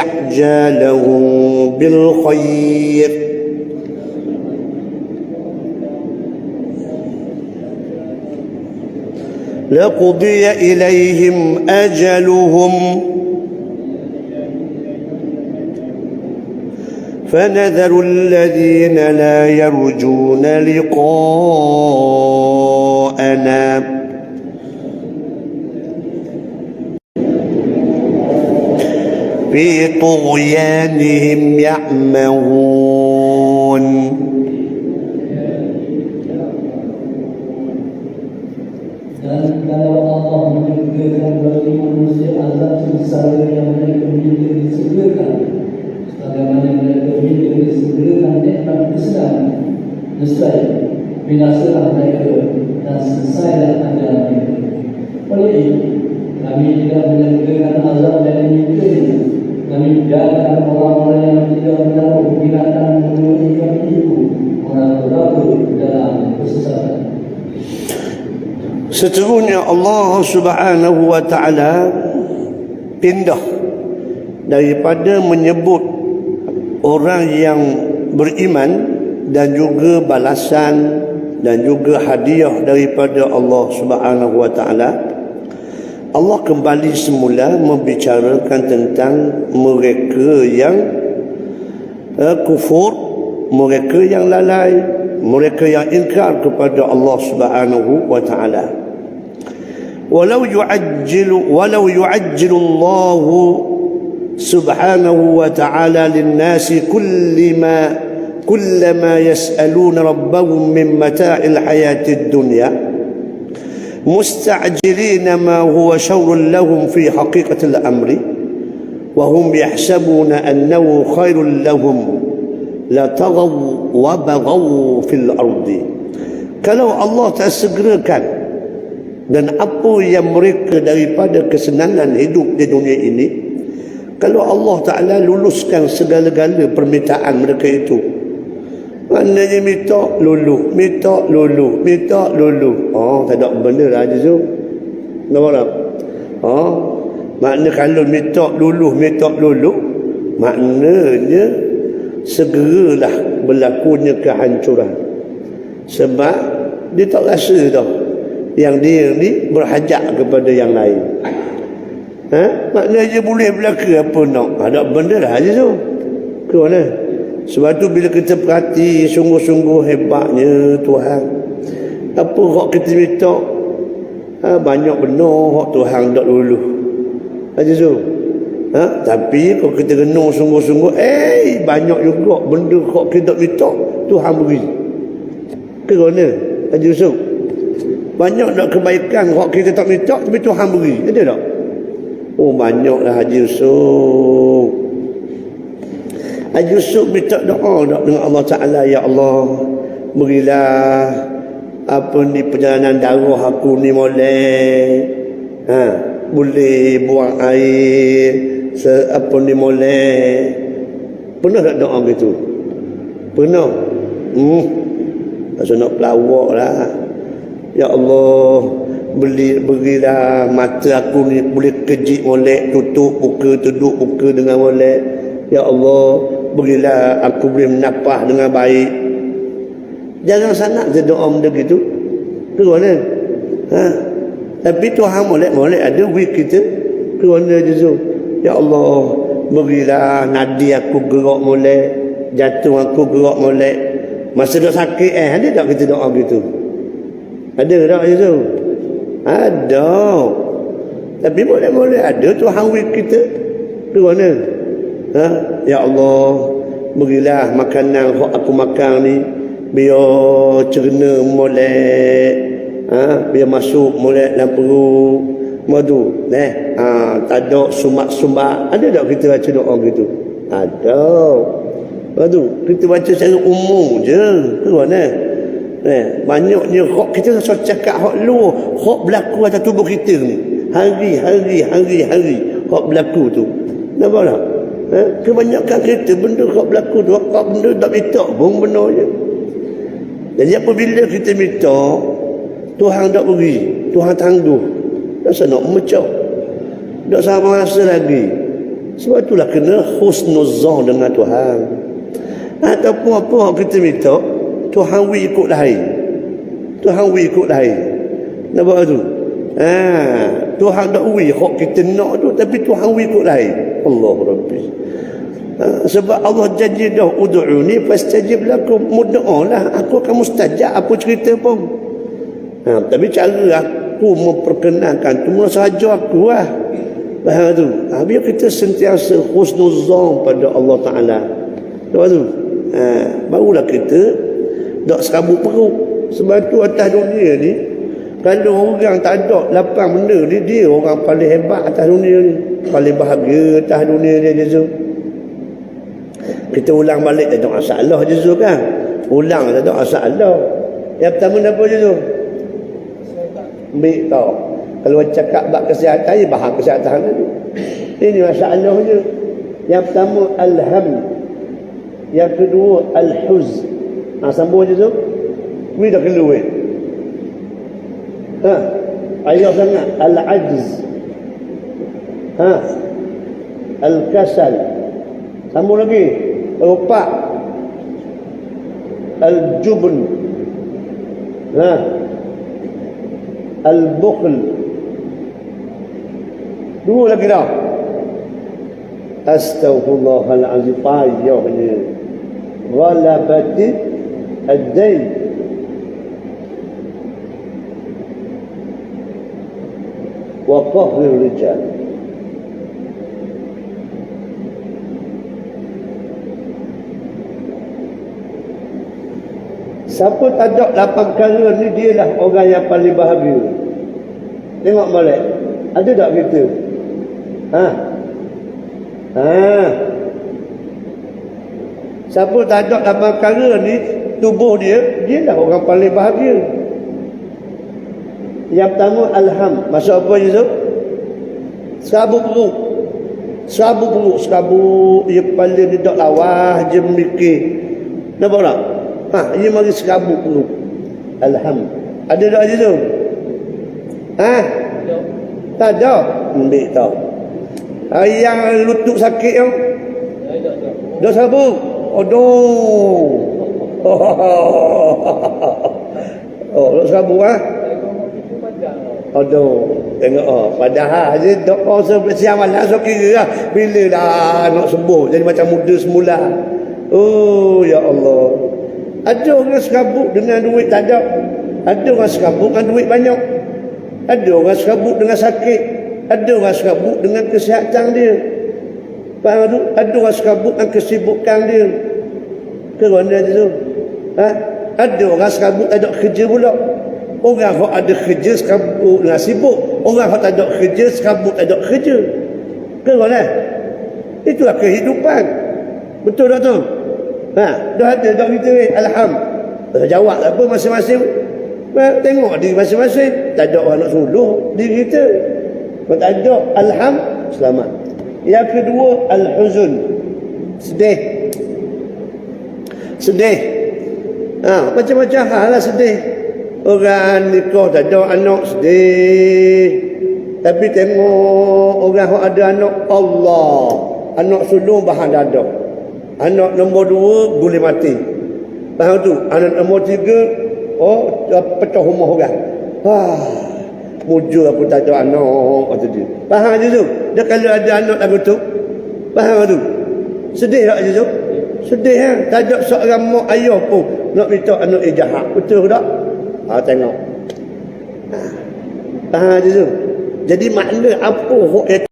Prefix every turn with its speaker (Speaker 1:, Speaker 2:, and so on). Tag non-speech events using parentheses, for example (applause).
Speaker 1: أعجالهم بالخير. لقضي إليهم أجلهم. فنذر الذين لا يرجون لقاءنا.
Speaker 2: Selesailah ajaran mereka Oleh kami tidak
Speaker 1: Seterusnya Allah Subhanahu wa taala pindah daripada menyebut orang yang beriman dan juga balasan dan juga hadiah daripada Allah Subhanahu wa taala Allah kembali semula membicarakan tentang mereka yang uh, kufur, mereka yang lalai, mereka yang ingkar kepada Allah Subhanahu wa taala. Walau yu'ajjilu walau yu'ajjilu Allah Subhanahu wa taala linnas kullima kullama yas'aluna rabbahum min mata'il hayatid dunya. مستعجلين ما هو شر لهم في حقيقة الأمر وهم يحسبون أنه خير لهم لطغوا وبغوا في الأرض kalau Allah tak segerakan dan apa yang mereka daripada kesenangan hidup di dunia ini kalau Allah Ta'ala luluskan segala-gala permintaan mereka itu maknanya minta lulu minta lulu minta lulu oh tak ada benda lah je tu nampak tak oh makna kalau minta lulu minta lulu maknanya segeralah berlakunya kehancuran sebab dia tak rasa tau yang dia ni berhajat kepada yang lain. Ha? Maknanya boleh berlaku apa nak? Ada benda lah je tu. Ke mana? Sebab tu bila kita perhati sungguh-sungguh hebatnya Tuhan. Apa hak kita minta? Ha, banyak benar hak Tuhan tak dulu. Aja tu. Ha? Tapi kalau kita renung sungguh-sungguh, eh banyak juga benda hak kita minta Tuhan beri. Ke mana? Haji Yusuf. Banyak nak kebaikan hak kita tak minta tapi Tuhan beri. Ada tak? Oh banyaklah Haji Yusuf. Haji Yusuf minta doa tak dengan Allah Ta'ala. Ya Allah, berilah apa ni perjalanan darah aku ni boleh. Ha, boleh buang air se apa ni boleh. Pernah tak doa gitu? Pernah? Hmm. Rasa nak pelawak lah. Ya Allah, beli berilah mata aku ni boleh kejik molek, tutup buka, duduk buka dengan molek. Ya Allah, berilah aku boleh menapah dengan baik. Jangan sana je doa benda gitu. Ke mana? Ha? Tapi Tuhan molek-molek ada wik kita. Ke mana je tu? Ya Allah, berilah nadi aku gerak molek, jatuh aku gerak molek. Masa dah sakit eh ada tak kita doa gitu? Ada tak itu? Ada. Tapi boleh-boleh ada Tuhan wik kita. Ke mana? Ha? Ya Allah, berilah makanan yang aku makan ni biar cerna molek. Ha? Biar masuk molek dalam perut. Madu, eh, ha, tak ada sumak-sumak. Ada tak kita baca doa gitu? Ada. Tu, kita baca secara umum je. Ke mana? Eh, banyaknya hak kita rasa cakap hak lu, hak berlaku atas tubuh kita ni. Hari, hari, hari, hari. Hak berlaku tu. Nampak tak? Eh, kebanyakan kita benda hak berlaku tu, hak benda tak minta pun benar je. Jadi apabila kita minta, Tuhan tak beri. Tuhan tangguh. Tak nak memecah. Tak sama rasa lagi. Sebab itulah kena husnuzan dengan Tuhan. Ataupun apa kita minta, Tuhan wi ikut lain. Tuhan wi ikut lain. Nampak tu? Ha, Tuhan tak wi hak kita nak tu tapi Tuhan wi ikut lain. Allah Rabbi. Ha, sebab Allah janji dah ud'uni fastajib lakum mud'alah aku akan mustajab apa cerita pun. Ha, tapi cara aku memperkenalkan tu mula sahaja aku lah. Faham tu? Ha, biar kita sentiasa husnuzan pada Allah Ta'ala. Tahu tu? Ha, barulah kita tak serabut perut. Sebab tu atas dunia ni, kalau orang tak ada lapan benda ni, dia orang paling hebat atas dunia ni. Paling bahagia atas dunia ni dia tu. Kita ulang balik tak ada masalah je tu kan. Ulang tak ada masalah. Yang pertama apa je tu? Ambil tau. Kalau cakap bab kesihatan, ya bahas kesihatan tu. Ini masalah je. Yang pertama, Alham. Yang kedua, Al-Huz. Ha, sambung je tu. Ini dah keluar. Ha. Ayah sangat. Al-Ajz. Ha. Al-Kasal. Sambung lagi. Empat. Al-Jubn. Ha. Al-Bukhl. Dua lagi dah. Astaghfirullahalazim. Payahnya. Ghalabati ad-dain. Qahri rijal. Siapa tak ada lapan perkara ni dia lah orang yang paling bahagia. Tengok balik. Ada tak kita? Ha? Ha? Siapa tak ada lapan perkara ni tubuh dia, dia lah orang paling bahagia. Yang pertama alham. Maksud apa je tu? Serabu perut. Serabu perut. Serabu dia paling dia tak lawah je mikir. Nampak tak? Ha, ini mari serabut perut. Alham. Ada tak je tu? Ha? Tak ada. Ambil tahu. Ha, yang lutut sakit tu? Dah serabut? Aduh. (laughs) Oh, lu serabut ha? Aduh. Tengok oh, padahal je doa sebelum siang malam so kira lah. Bila dah nak sembuh jadi macam muda semula. Oh ya Allah. Ada orang serabut dengan duit tak ada. Ada orang serabut dengan duit banyak. Ada orang serabut dengan sakit. Ada orang serabut dengan kesihatan dia. Tu? Ada orang serabut dengan kesibukan dia. Ke mana dia tu? Ha? Ada orang serabut tak ada kerja pula. Orang yang ada kerja serabut dengan sibuk. Orang yang tak ada kerja serabut tak ada kerja. Ke mana? Itulah kehidupan. Betul tak tu? Ha, dah ada dah kita ni. Alham. Dah jawab apa masing-masing. Ha, tengok diri masing-masing. Tak ada orang nak suluh diri kita. Kalau tak ada alham, selamat. Yang kedua, al-huzun. Sedih. Sedih. Ha, macam-macam hal lah sedih. Orang nikah tak ada anak sedih. Tapi tengok orang yang ada anak Allah. Anak sulung bahan dada. Anak nombor dua boleh mati. Tahu tu? Anak nombor tiga, oh pecah rumah orang. Wah, mujur aku tak ada anak. Kata dia. Faham je tu? Dia kalau ada anak lagu tu. Faham tu? Sedih tak je tu? Sedih kan? Tak ada seorang mak ayah pun nak minta anak dia jahat. Betul tak? Ha, tengok. Ha. Faham je tu? Jadi makna apa hak